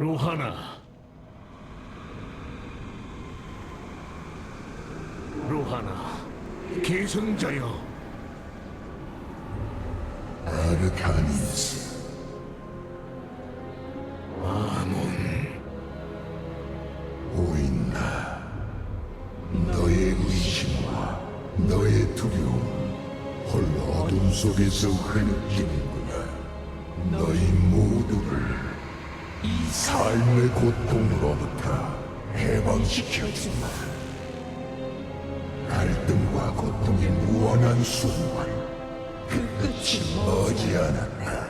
로하나 로하나 계승자여 아르카니스 아몬 보인다. 너의 의심과 너의 두려움 홀로 어둠 속에서 흐느끼는구나. 너희 모두를 이 삶의 고통으로부터 해방시켜주마. 갈등과 고통의 무한한 순환 그 끝이 머지않았다.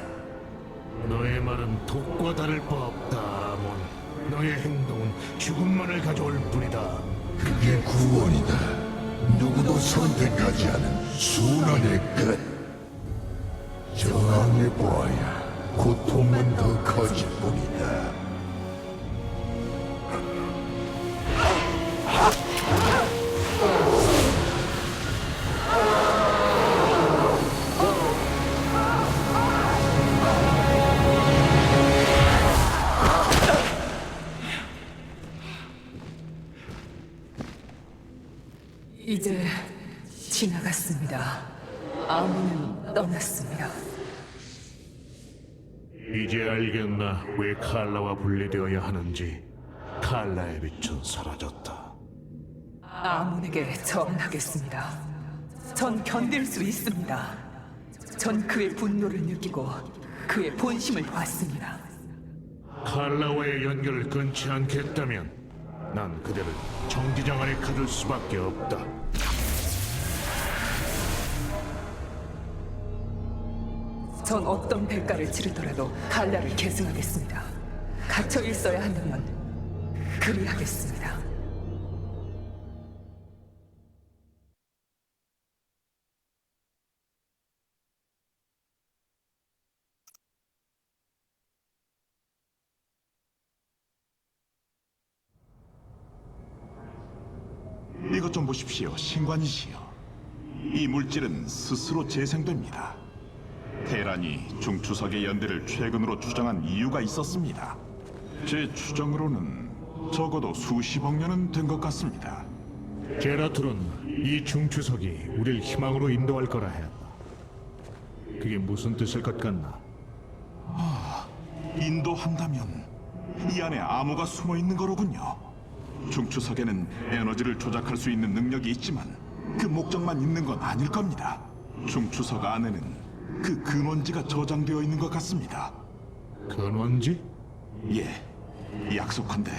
너의 말은 독과 다를 바 없다 아몬 너의 행동은 죽음만을 가져올 뿐이다 그게 구원이다. 누구도 선택하지 않은 순환의 끝. 저항해 보아야 고통은 더 커질 뿐이다. 이제 지나갔습니다. 아무는 떠났습니다. 이제 알겠나 왜 칼라와 분리되어야 하는지 칼라의 빛은 사라졌다 아문에게 전하겠습니다. 전 견딜 수 있습니다. 전 그의 분노를 느끼고 그의 본심을 봤습니다. 칼라와의 연결을 끊지 않겠다면 난 그대를 정기장 안에 가둘 수밖에 없다 전 어떤 대가를 치르더라도 갈라를 계승하겠습니다. 갇혀 있어야 한다면 그리하겠습니다. 이것 좀 보십시오, 신관이시여. 이 물질은 스스로 재생됩니다. 테란이 중추석의 연대를 최근으로 추정한 이유가 있었습니다. 제 추정으로는 적어도 수십억 년은 된 것 같습니다. 제라툴은 이 중추석이 우릴 희망으로 인도할 거라 했다 그게 무슨 뜻일 것 같나? 인도한다면 이 안에 암호가 숨어 있는 거로군요. 중추석에는 에너지를 조작할 수 있는 능력이 있지만 그 목적만 있는 건 아닐 겁니다. 중추석 안에는 그 근원지가 저장되어 있는 것 같습니다. 근원지? 예, 약속한데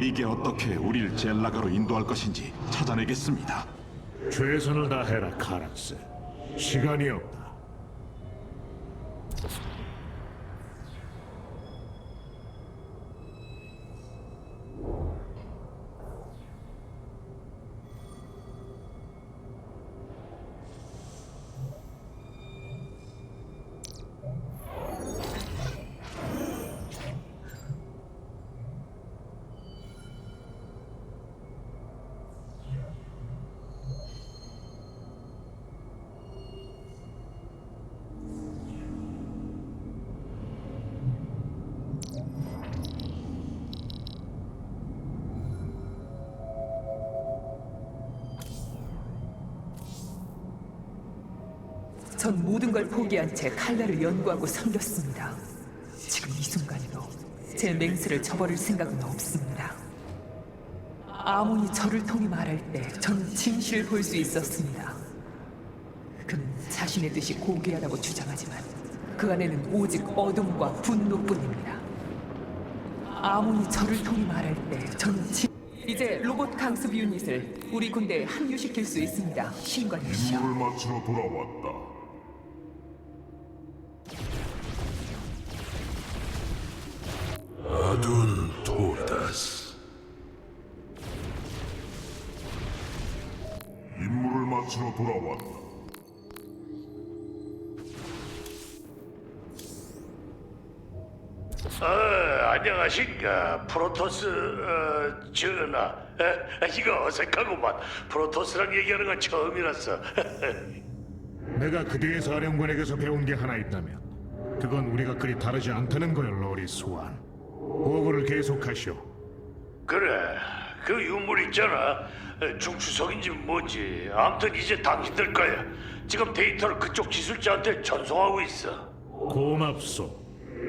이게 어떻게 우릴 젤라가로 인도할 것인지 찾아내겠습니다. 최선을 다해라 카락스 시간이 없다 전 모든 걸 포기한 채 칼날을 연구하고 섬겼습니다. 지금 이 순간에도 제 맹세를 저버릴 생각은 없습니다. 아몬이 저를 통해 말할 때전 진실을 볼 수 있었습니다. 그는 자신의 뜻이 고귀하다고 주장하지만 그 안에는 오직 어둠과 분노뿐입니다. 아몬이 저를 통해 말할 때전 진... 이제 로봇 강습 유닛을 우리 군대에 합류시킬 수 있습니다. 신관이시여. 임무를 마치러 돌아왔다. 아둔 토다스. 임무를 마치러 돌아왔다. 어, 안녕하십니까. 프로토스, 어, 전하. 에, 이거 어색하구만. 프로토스랑 얘기하는 건 처음이라서. 내가 그대의 사령관에게서 배운 게 하나 있다면 그건 우리가 그리 다르지 않다는 거야, 로리 스완. 보고를 계속하시오. 그래, 그 유물 있잖아. 에, 중추석인지 뭔지. 아무튼 이제 당신들 거야. 지금 데이터를 그쪽 기술자한테 전송하고 있어. 고맙소.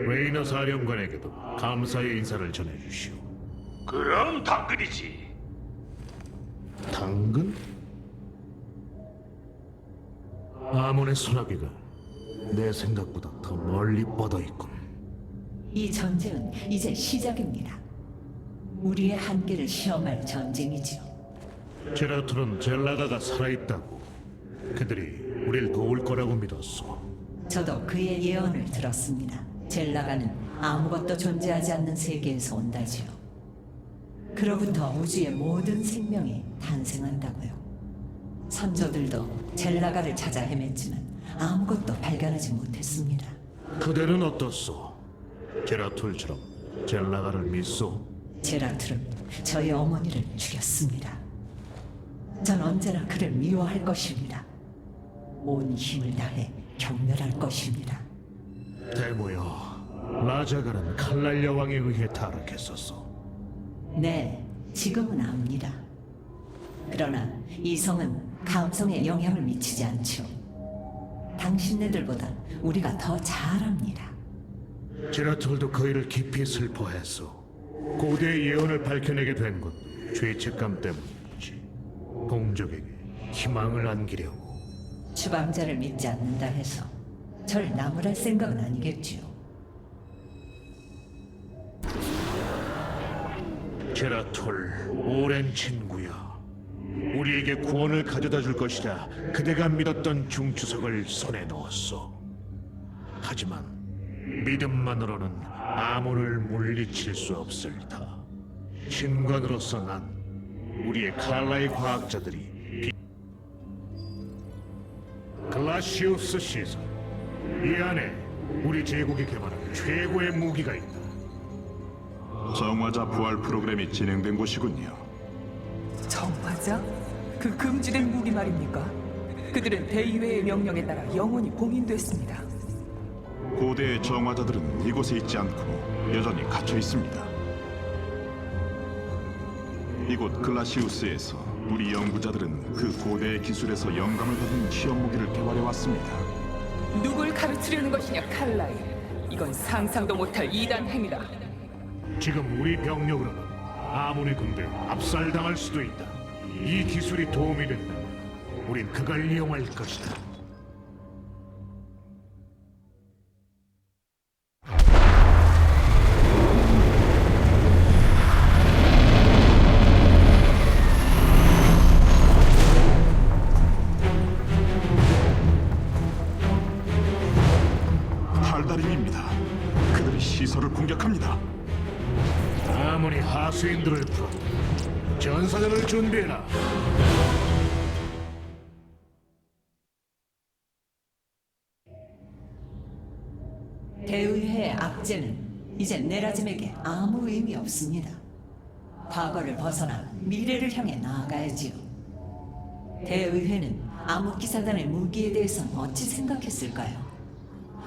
레이너 사령관에게도 감사의 인사를 전해주시오. 그럼 당근이지. 당근? 아몬의 소나기가 내 생각보다 더 멀리 뻗어 있군. 이 전쟁은 이제 시작입니다. 우리의 한계를 시험할 전쟁이지요. 제라툴은 젤라가가 살아있다고. 그들이 우릴 도울 거라고 믿었어. 저도 그의 예언을 들었습니다. 젤라가는 아무것도 존재하지 않는 세계에서 온다지요. 그로부터 우주의 모든 생명이 탄생한다고요. 선조들도 젤라가를 찾아 헤맸지만 아무것도 발견하지 못했습니다. 그대는 어떻소? 제라툴처럼 젤라가를 믿소? 제라툴은 저희 어머니를 죽였습니다. 전 언제나 그를 미워할 것입니다. 온 힘을 다해 경멸할 것입니다. 대모여, 라자갈은 칼날 여왕에 의해 타락했었어. 네, 지금은 압니다. 그러나 이성은 감성에 영향을 미치지 않죠. 당신네들보다 우리가 더 잘합니다. 제라툴도 그 일을 깊이 슬퍼했어. 고대의 예언을 밝혀내게 된건 죄책감 때문이지. 공적에게 희망을 안기려고. 주방자를 믿지 않는다 해서 절 나무랄 생각은 아니겠지요. 제라톨, 오랜 친구야. 우리에게 구원을 가져다 줄 것이라 그대가 믿었던 중추석을 손에 넣었어. 하지만 믿음만으로는 아몬을 물리칠 수 없을 터. 신관으로서 난 우리의 칼라의 과학자들이 비... 글라시우스 시설 이 안에 우리 제국이 개발한 최고의 무기가 있다. 정화자 부활 프로그램이 진행된 곳이군요. 정화자? 그 금지된 무기 말입니까? 그들은 대의회의 명령에 따라 영원히 봉인됐습니다. 고대의 정화자들은 이곳에 있지 않고 여전히 갇혀 있습니다. 이곳 글라시우스에서 우리 연구자들은 그 고대의 기술에서 영감을 받은 시험 무기를 개발해 왔습니다. 누굴 가르치려는 것이냐, 칼라이. 이건 상상도 못할 이단 행위다. 지금 우리 병력으로는 아몬의 군대에 압살당할 수도 있다. 이 기술이 도움이 된다면 우린 그걸 이용할 것이다. 대의회의 악재는 이제 네라짐에게 아무 의미 없습니다. 과거를 벗어나 미래를 향해 나아가야지요. 대의회는 암흑기사단의 무기에 대해서 어찌 생각했을까요?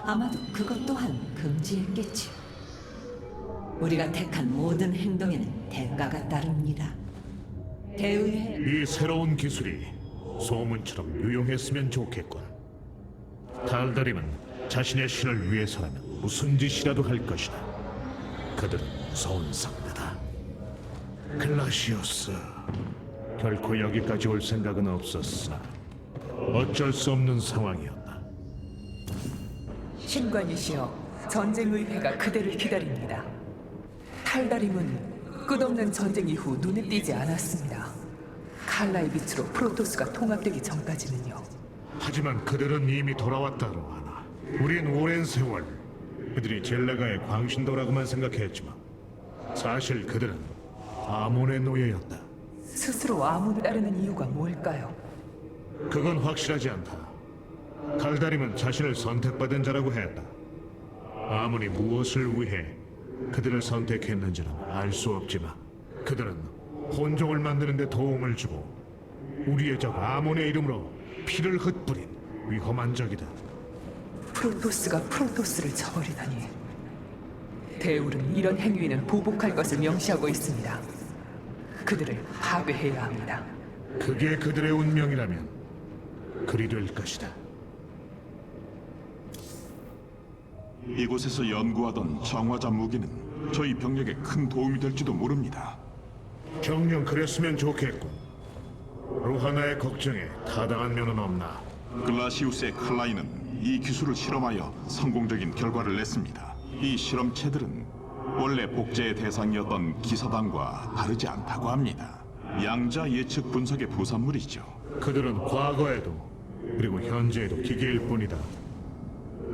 아마도 그것 또한 금지했겠지요. 우리가 택한 모든 행동에는 대가가 따릅니다. 대의회 이 새로운 기술이 소문처럼 유용했으면 좋겠군. 달다림은 자신의 신을 위해서라면 무슨 짓이라도 할 것이다. 그들은 무서운 상대다. 글라시오스, 결코 여기까지 올 생각은 없었으나 어쩔 수 없는 상황이었다. 신관이시여, 전쟁의회가 그대를 기다립니다. 탈다림은 끝없는 전쟁 이후 눈에 띄지 않았습니다. 칼라의 빛으로 프로토스가 통합되기 전까지는요. 하지만 그들은 이미 돌아왔다고 하나. 우린 오랜 세월 그들이 젤라가의 광신도라고만 생각했지만 사실 그들은 아몬의 노예였다. 스스로 아문을 따르는 이유가 뭘까요? 그건 확실하지 않다. 달다림은 자신을 선택받은 자라고 했다. 아무리 무엇을 위해 그들을 선택했는지는 알 수 없지만 그들은 혼종을 만드는 데 도움을 주고 우리의 적 아몬의 이름으로 피를 흩뿌린 위험한 적이다. 프로토스가 프로토스를 저버리다니. 대울은 이런 행위는 보복할 것을 명시하고 있습니다. 그들을 파괴해야 합니다. 그게 그들의 운명이라면 그리 될 것이다. 이곳에서 연구하던 정화자 무기는 저희 병력에 큰 도움이 될지도 모릅니다. 정녕 그랬으면 좋겠군. 루하나의 걱정에 타당한 면은 없나? 글라시우스의 칼라이는 이 기술을 실험하여 성공적인 결과를 냈습니다. 이 실험체들은 원래 복제의 대상이었던 기사단과 다르지 않다고 합니다. 양자 예측 분석의 부산물이죠. 그들은 과거에도 그리고 현재에도 기계일 뿐이다.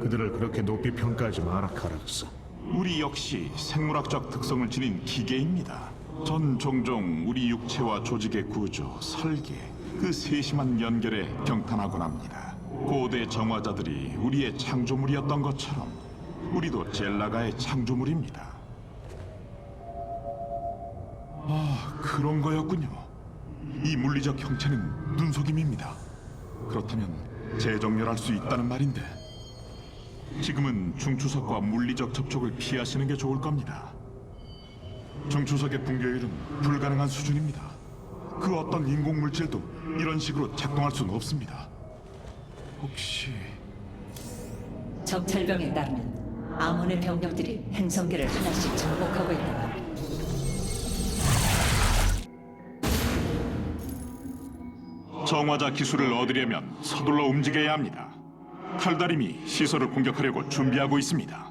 그들을 그렇게 높이 평가하지 마라 카락스. 우리 역시 생물학적 특성을 지닌 기계입니다. 전 종종 우리 육체와 조직의 구조, 설계, 그 세심한 연결에 경탄하곤 합니다. 고대 정화자들이 우리의 창조물이었던 것처럼 우리도 젤라가의 창조물입니다. 아, 그런 거였군요. 이 물리적 형체는 눈속임입니다. 그렇다면 재정렬할 수 있다는 말인데 지금은 중추석과 물리적 접촉을 피하시는 게 좋을 겁니다. 중추석의 붕괴율은 불가능한 수준입니다. 그 어떤 인공 물질도 이런 식으로 작동할 수는 없습니다. 혹시 정찰병에 따르면 아몬의 병력들이 행성기를 하나씩 정복하고 합니다. 정화자 기술을 얻으려면 서둘러 움직여야 합니다. 탈다림이 시설을 공격하려고 준비하고 있습니다.